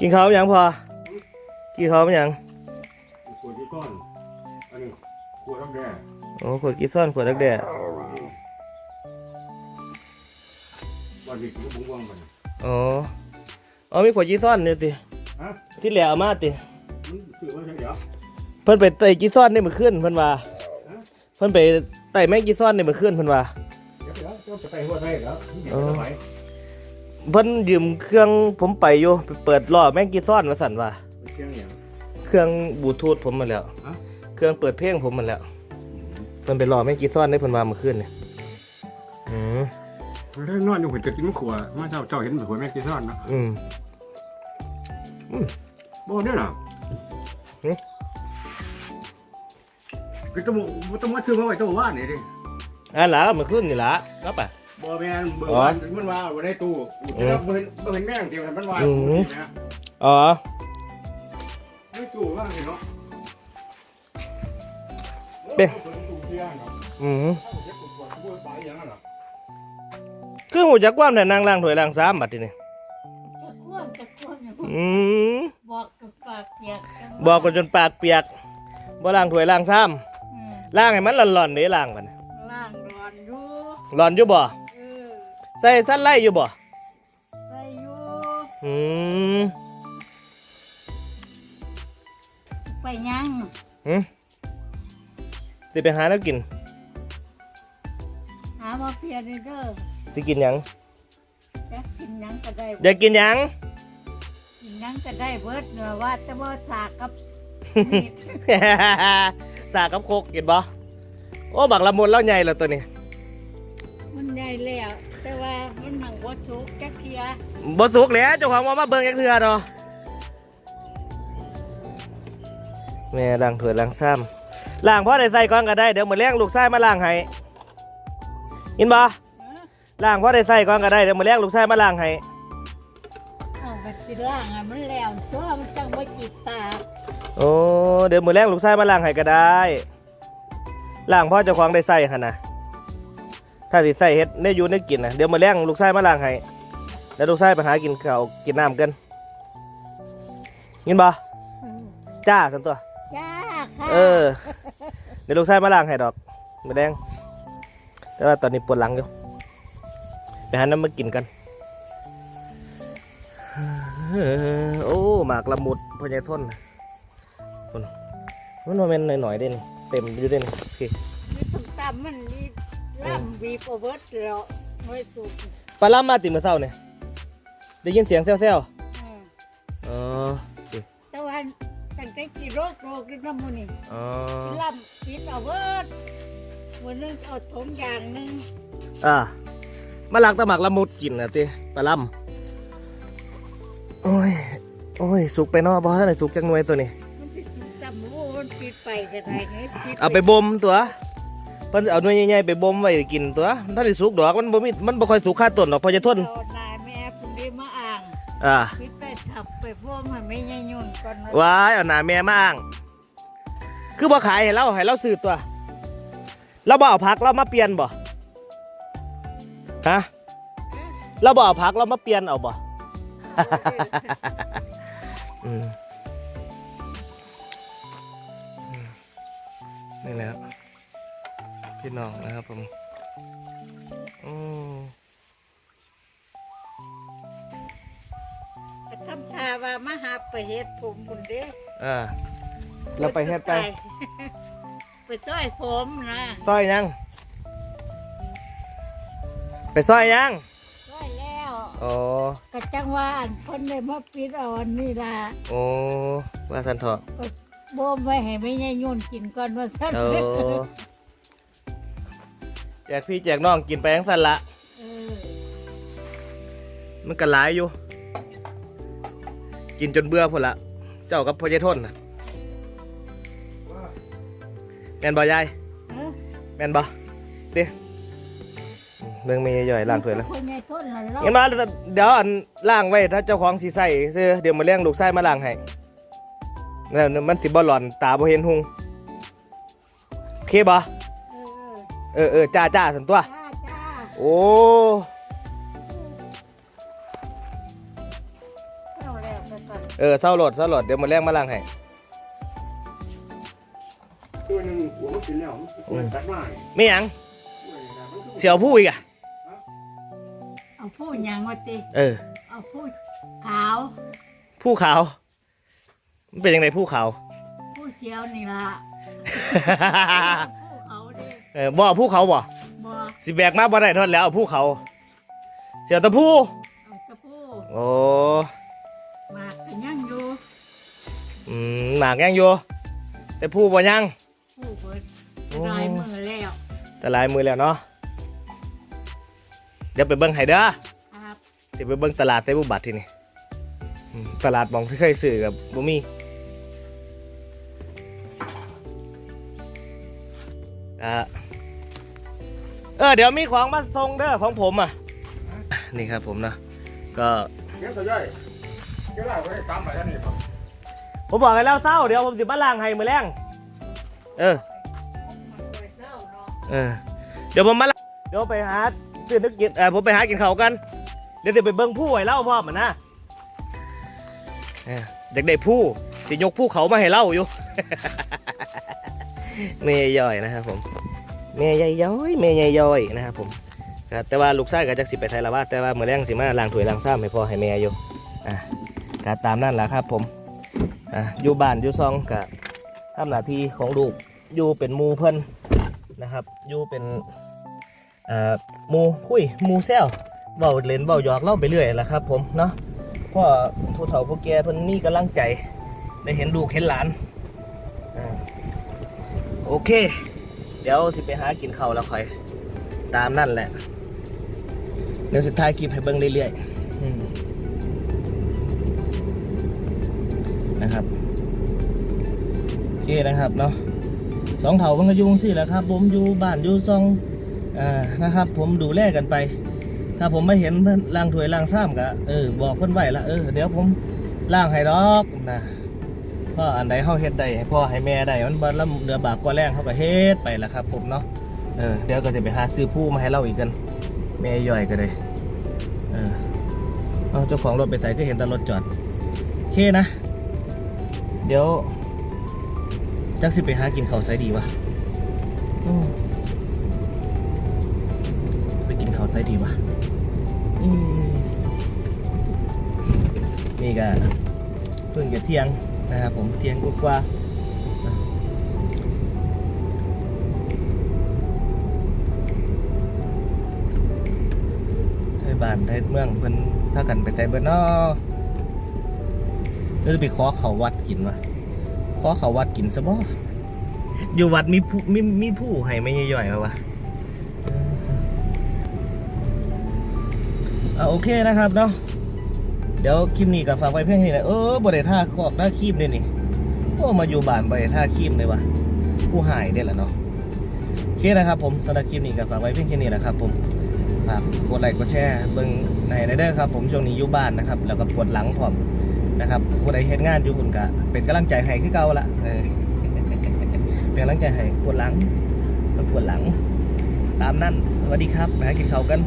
กินข้าวยังพอ กินข้าวยังขวดที่ก้อนอันนี้ขวดน้ำแดงโอ้ขวดกินซ่อนขวดดักแด่วันนี้กินบุ้งว่างมันอ๋ออ๋อมีขวดจีซ่อนเนี่ยติฮะที่เหลือเอามาติมึงซื้อมาใช่เดี๋ยวเพิ่นไปไต่จีซ่อนได้มื้อคืนเพิ่นว่าเพิ่นไปไต่แมงจีซ่อนได้มื้อคืนเพิ่นว่าเดี๋ยวเดี๋ยวเจ้าจะไปหัวได้เหรอ เห็นสมัยเพิ่นยืมเครื่องผมไปอยู่ไปเปิดล้อแมงจีซ่อนมาสั่นว่าไปเที่ยงอย่าง เครื่องบลูทูธผมมาแล้ว ฮะ เครื่องเปิดเพลงผมมาแล้วเพิ่นไปล้อแมงจีซ่อนได้เพิ่นว่ามื้อคืนเนี่ยอืมแล้วนอนอยู่หัวจะกินขวดมาเจ้าเจ้าเห็นหัวแม่กินซ่อนเนาะอืม บ่เนี่ยน่ะหึ ก็ต้องต้องมาซื้อมาไว้เจ้าว่านี่ดิอันล่ะมื้อคืนนี่ล่ะครั บอะบ่แม่นเบอร์วันมันว่าไว้ในตู้แล้วบ่เห็นบ่เห็นแม่งเดียวมันว่าอืมตู้นี่นะอ๋อในตู้ว่าสิเนาะเป็นตู้เที่ยงเนาะอืมถ้าผมจะกดกดกดไปอย่างนั้นเหรอคือหูจักความแต่นางล้างถ้วยล้างซ้ำบัดทีนี้จะควบจะควบอย่างอืมบอกกับปากเปียกจังบอกกันจนปากเปียกบ่ล้างถ้วยล้างซ้อืมำล้างให้มันหลอนๆเด้ล้างบัดนี้ล่างร้อนอยู่หลอนอยู่บ่เออ ใส่สั้นไล่อยู่บ่ใส่อยู่อืมไปยังหืมสิไปหาแล้วกิน หามาเพียนี่เด้อสิกินหยังจะกินหยังก็ได้อยากกินหยังกินหยังก็ได้เบิดเนื้อว่าจะบ่สากกับมีดสากับโคกกินบ่โอ้บักละมุนแล้วใหญ่แล้วตัวนี้มันใหญ่แล้ว แต่ว่ามันหนังบ่สุกจักเทียบ่สุกแล้วเจ้าของว่ามาเบิ่งจักเทื่อเนาะแม่ล้างถ้วยล้างซ้ำล้างพอได้ใส่ก่อนก็ได้เดี๋ยวมื้อแรงลูกชายมาล้างให้ยินบ่เออล้างพอได้ใส่ก่อนก็ได้เดี๋ยวมื้อแรงลูกชายมาล้างให้เอาไปสิล่างอะมันแล้วตัวมันจังบ่จิตตาโอ้เดี๋ยวมื้อแรงลูกชายมาล้างให้ก็ได้ล้างพอเจ้าของได้ใส่หั่นน่ะ ถ้าสิใส่เฮ็ดได้อยู่ได้กินน่ะเดี๋ยวมื้อแรงลูกชายมาล้างให้แล้วลูกชายไปหากินข้าวกินน้ำกันยินบ่เออจ้าสันตัว จ้าค่ะเออ เดี๋ยวลูกชายมาล้างให้ดอกมื้อแดงแต่ว่าตอนนี้ปวดหลังอยู่ไปหาน้ำมากินกันเออโอ้หมากละมุดพญายทนน่ะคนมันมาเป็นหน่อยๆเด่นเต็มอยู่เด่นโอเค ล่ำบีบเอาเบิดแล้วไม่สุกปลาล่ามาติดมาเศร้าเนี่ยได้ยินเสียงแซ่วเออๆอ๋อแต่ว่าตั้งแต่กี่โรคโรคด้วยน้ำมันนี่อ๋อล่ำบีบเอาเบิดวันนึงเอาถงอย่างหนึงอ่ามาลักตะหมากละมุดกินนะติปลาล่ำโอ้ยโอ้ยสุกไปเนาะบอท่านไหนสุกจังหน่วยตัวนี้ มันติดตำโอ้มันปิดไปก็ได้นี่ปิดเอาไปบ่มตัว เพิ่นเอาหน่วยใหญ่ๆไปบ่มไว้กินตัวท่านได้สุกดอกมันบ่มีมันบ่ค่อยสุกค่าต้นดอกพอจะทนเอานายแม่คุณได้มาอ่างอ่าปิดไปทับไปพวกมันไม่ยยุ่นก่อนว้ายเอาหน้าแม่มาอ้างคือบ่ขายให้เราให้เราซื้อตัวเราบ่เอาผักเรามาเปลี่ยนบ่ฮะเราบ่เอาผักเรามาเปลี่ยนเอาบ่อืมอืมนี่แหละครับ พี่น้องนะครับผมอืมทำทาว่ามาหาไปเฮ็ดผมคุณเด้อ่าเราไปเฮ็ดไป ไปช่วยผมนะซอยยัง ไปซอยยังช่วยแล้วอ๋อกระจังว่าอันเพิ่นได้มาปิดเอาอันนี้ล่ะโอ้ว่าสันเถอะก็บ่มไว้ให้ไม่ยายยุ่นกินก่อนว่าซั่นโอ้ แจกพี่แจกน้องกินไปทั้งสันละเออมันก็หลายอยู่ กินจนเบื่อพุ่นละ เจ้ากับพ่อใหญ่ทนน่ะแม่นบ่ยายเออแม่นบ่เด้เรื่องมีย่อยล้างถ้วยแล้วคนใหญ่ทนละเรางั้นมาเดี๋ยวอันล้างไว้ถ้าเจ้าของสิใส่ซื้อเดี๋ยวมาเลี้ยงลูกไส้มาล้างให้แล้วมันสิบ่หลอนตาบ่เห็นหุงโอเคบ่ เออเออเออจ้าจ้าสันตัว จ้าจ้าโอ้เอาแล้วไปก่อนเเออเศร้าโหลดเศร้าโหลดเดี๋ยวมือแรงมาล้างให้ตัวหนึงหัวมันกินแล้วมันตัดมาไม่หยังเสียวผู้อีกอะเอาผู้หยังว่าติเออเอาผู้ขาวผู้ขาว มันเป็นยังไงผู้ขาวผู้เชียวนี่ล่ะผู้ เขาดิเออบ่เอาผู้เขาบ่บ่สิแบกมาบ่ได้ทอดแล้วเอาผู้เขาเสียวแตะผู้เอาแตะผู้โอ้หมากก็ยังอยู่อืมหมากยังอยู่แต่ผู้บ่ยังผู้เบิดโอ้ลายมือแล้วแต่ลายมือแล้วเนาะเดี๋ยวไปเบิ่งให้เด้อครับสิไปเบิ่งตลาดเตบุบัตรที่นี่อืมตลาดบองที่เคยซื้อกับบ่มีอ่า เออเดี๋ยวมีของมาส่งเด้อของผมอะ นี่ครับผมนะก็เงี้ยตัวย่อยเจ้าหน้าไว้ตามไปท่านนี่ครับผมบอกให้แล้วเศร้าเดี๋ยวผมสิมาล้างให้มื้อแรงเออมาสวยเศร้าเนาะเออเดี๋ยวผมมาล้างเดี๋ยวไปหาซื้อนึกกินเออผมไปหากินข้าวกัน เดี๋ยวจะไปเบิ่งผู้ให้เล่าพ่อมันนะเออเด็กได้ผู้จะยกผู้เขามาให้เล่าอยู่เมย์ย่อยนะครับผม เมย์ใหญ่ย้อยเมย์ใหญ่ย่อยนะครับผมครับแต่ว่าลูกชายก็จักสิไปไทยละว่าแต่ว่าเมื่อแรงสิมาล้างถ้วยล้างซ้ำให้พ่อให้แม่อยู่อะก็ตามนั่นแหละครับผมอะอยู่บ้านอยู่ซองกับทำหน้าที่ของลูกอยู่เป็นมูเพิ่นนะครับอยู่เป็นอ่ามูคุยมูแซวเบาเล่นเบาหยอกเล่าไปเรื่อยแหละครับ ผมเนาะพ่อผู้เฒ่าผู้แก่เพิ่นมีกำลังใจได้เห็นลูกเห็นหลานอ่าโอเค เดี๋ยวสิไปหากินข้าวแล้วค่อย ตามนั่นแหละ เดี๋ยวสุดท้ายคลิปให้เบิ้งเรื่อยๆนะครับโอเคนะครับเนาะสองเถามันก็ยุงสิแหละครับ ผมอยู่บ้านอยู่ซองอ่านะครับ ผมดูแลกันไป ถ้าผมไม่เห็นเพิ่างถวยล้างซ้ำก็เออบอกเพิ่นไหวละเออเดี๋ยวผมล้างให้ดอกนะ พ่ออันใดเฮาเฮ็ดได้ให้พ่อให้แม่ได้มันบ่ลำเดือบากกว่าแรงเฮาก็เฮ็ดไปล่ะครับ ผมเนาะเออเดี๋ยวก็จะไปหาซื้อผู้มาให้เราอีกกันแม่ย่อยก็ได้เออเอาเจ้าของรถไปใส่ก็เห็นแต่รถจอดโอเคนะ เดี๋ยวจักสิไปหากินข้าวไสดีวะไปกินข้าวไสดีวะนี่ก็เพิ่งจะเที่ยง นะครับผมเทียงกว่าไทยบ้านไทยเมืองเพิ่นพากันไปใจเบิดเนาะหรือไปขอเขาวัดกินวะขอเขาวัดกินซะบ่อยู่วัดมีผู้มีมีผู้ให้ไม่ย่อยๆมาวะอ่าโอเคนะครับเนาะ เดี๋ยวคลิปนี้ก็ฝากไว้เพียงแค่นี้แหละเออบริท่าขอบหน้าคีมเลยนี่โอ้มาอยู่บ้านบริท่าคีมเลยวะผู้หายได้แหละเนาะโอเคนะครับผมสำหรับคลิปนี้ก็ฝากไว้เพียงแค่นี้แหละครับผมฝากกดไลค์กดแชร์เบิ่งในในเด้อครับผมช่วงนี้อยู่บ้านนะครับแล้วก็ปวดหลังพร้อมนะครับผู้ใดเฮ็ดงานอยู่คุณกะเป็นกำลังใจให้คือเก่าละเออเป็นกำลังใจให้ปวดหลังมันปวดหลัง ตามนั่นสวัสดีครับมาหากินข้าวกัน